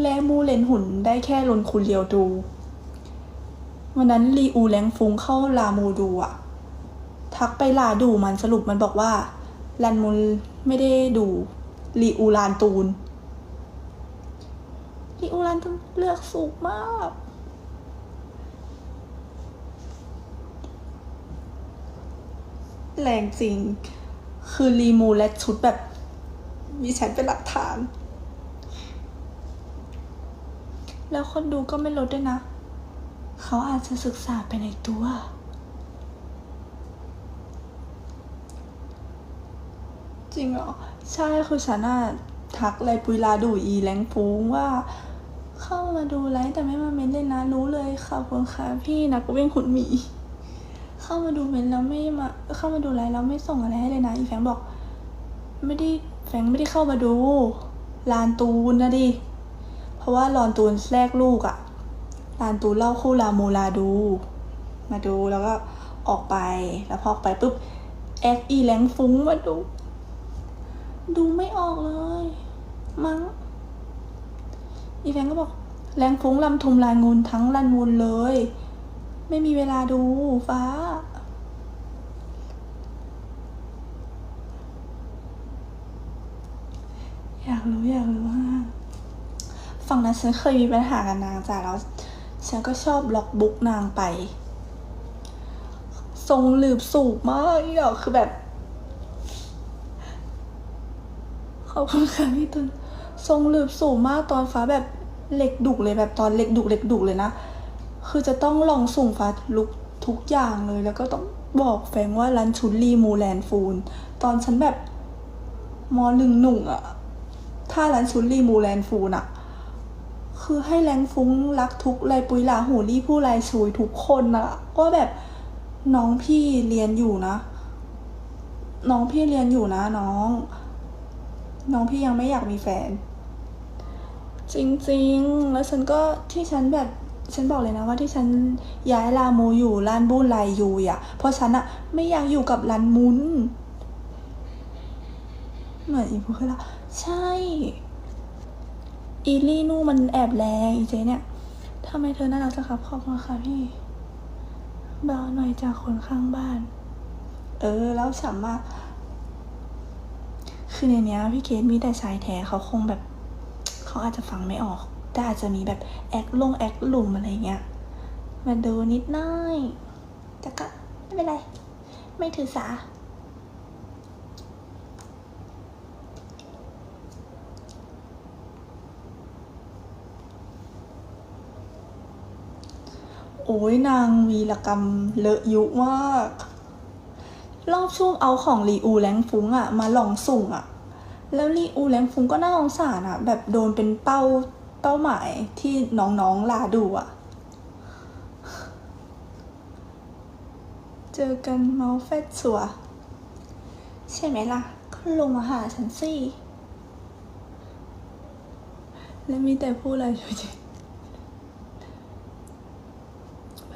แลมูเลนหุ่นได้แค่ลนคุณเลียวดู วันนั้นลีอูแรงฟุงเข้าลามูดูอะทักไปลาดูมันสรุปมันบอกว่าลันมุนไม่ได้ดูลีอูลานตูนลีอูลานตูนเลือกสูงมากแรงจริง คือรีมูและชุดแบบ มีฉันเป็นหลักฐาน แล้วคนดูก็ไม่ลดด้วยนะ เขาอาจจะศึกษาไปในตัว จริงเหรอ ใช่คือฉันอะทักไลปุยลาดูอีแรงฟูงว่า เข้ามาดูไลฟ์แต่ไม่มาเม้นเลยนะรู้เลยขอบคุณค่ะพี่นักวิ่งขุนหมี เข้ามาดูเม้นแล้วไม่มา เข้ามาดูไลฟ์แล้วไม่ส่งอะไรให้เลยนะ อีแฟงบอก ไม่ได้แฟงไม่ได้เข้ามาดูลานตูนนะดิ ราะว่าลอนตูนแรกลูกอะลานตูนเล่าคู่ลาโมลาดู มาดูแล้วก็ออกไปแล้วพอออกไปปุ๊บแอดอีแรงฟุ้งมาดู ดูไม่ออกเลย มั้งอีแฟงก็บอก แรงฟุ้งลำทุมลานงูนทั้งลานงูนเลย ไม่มีเวลาดูฟ้า อยากรู้อยากรู้ว่า ฝั่งนั้นฉันเคยมีปัญหากับนางจ้ะแล้วฉันก็ชอบบล็อกบุ๊กนางไป ทรงหลืบสูบมากอีดอกคือแบบ ขอบคุณค่ะพี่ตุนทรงหลืบสูบมากตอนฟ้าแบบเหล็กดุกเลยแบบตอนเหล็กดุกเหล็กดุกเลยนะ คือจะต้องลองส่งฟ้าลุกทุกอย่างเลย แล้วก็ต้องบอกแฟงว่ารันชุนรีมูแลนฟูน ตอนฉันแบบมหนึ่งหนุ่งอะถ้ารันชุนรีมูแลนฟูนอะ คือให้แรงฟุ้งรักทุกไรปุยหลาหูรี่ผู้ไรชุยทุกคนอะว่าแบบน้องพี่เรียนอยู่นะ น้องพี่เรียนอยู่นะน้อง น้องพี่ยังไม่อยากมีแฟน จริงๆ แล้วฉันก็ที่ฉันแบบฉันบอกเลยนะว่าที่ฉันย้ายลาโมอยู่ร้านบุญไลยูอะ เพราะฉันอะไม่อยากอยู่กับร้านมุนเหมือนอีพูดคือละใช่ อีลี่นู่มันแอบแรงอีเจเนี่ยทำไมเธอน่ารักจังครับขอบคุณค่ะพี่เบาหน่อยจากคนข้างบ้าน เออ แล้วฉ่ำมากคือในเนี้ยพี่เกดมีแต่ชายแท้เขาคงแบบ เขาอาจจะฟังไม่ออก แต่อาจจะมีแบบแอคลงแอคหลุมอะไรเงี้ย มาดูนิดหน่อยแต่ก็ไม่เป็นไร ไม่ถือสา โอ้ยนางวีรกรรมเลอะยุมากรอบช่วงเอาของรีอูแรงฟุ้งอะมาลองสุ่งอะแล้วลีอูแรงฟุงก็น่าสงสารอะแบบโดนเป็นเป้าเป้าหมายที่น้องๆลาดูอะเจอกันเมาเฟสสัวใช่ไหมล่ะก็ลงมาหาฉันสิแล้วมีแต่พูดอะไรอยู่ดี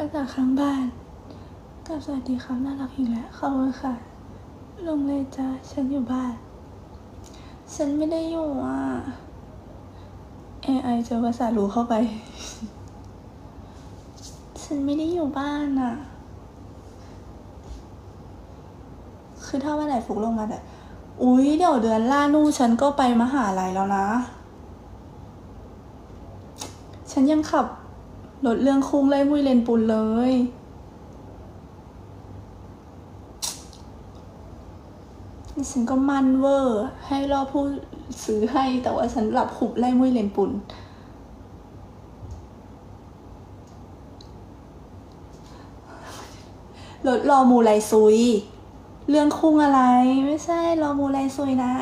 ภาษาข้างบ้านกับสวัสดีครับน่ารักอีกแล้วขอบคุณค่ะ ลงเลยจ้าฉันอยู่บ้าน ฉันไม่ได้อยู่อะ AI เจอภาษารู้เข้าไป ฉันไม่ได้อยู่บ้านอะ คือถ้าวันไหนฟุกลงมาแบบอุ๊ย เดี๋ยวเดือนล่านู่ฉันก็ไปมหาลัยแล้วนะ ฉันยังขับ รถเรื่องคุ้งไล่มุยเลนปุนเลยนี่ฉันก็มันเวอร์ ให้รอผู้ซื้อให้แต่ว่าฉันหลับขุบไล่มุ้ยเลนปุนรถรอมูไรซุย เรื่องคุ้งอะไร ไม่ใช่รอมูไรซุยนะ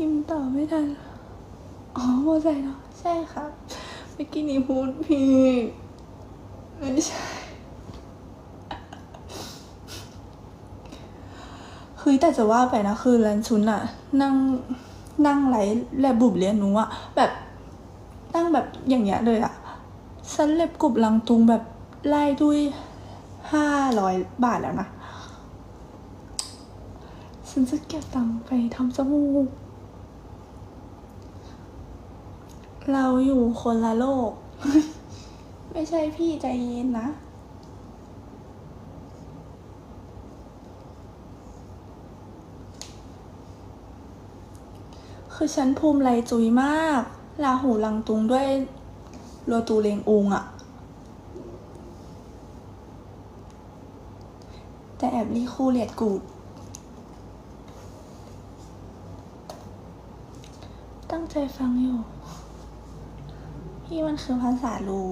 พิมพ์ต่อไม่ทัน อ๋อโมใจเนาะใช่ครับเมื่อกี้นี้พูดผิดไม่ใช่ คือแต่จะว่าไปนะคือแลนชุนอะนั่งนั่งไหลแลบบุบเรียนหนูอะแบบนั่งแบบอย่างเงี้ยเลยอะฉันเล็บกรุบลังตุงแบบไล่ด้วยห้าร้อยบาทแล้วนะ ฉันจะเก็บตังค์ไปทำจมูก เราอยู่คนละโลก ไม่ใช่พี่ใจเย็นนะ คือฉันภูมิไรจุยมากลาหูลังตุงด้วยโรตูเลงอุงอะแต่แอบรีคูเลียดกูด ตั้งใจฟังอยู่ พี่มันคือภาษาลู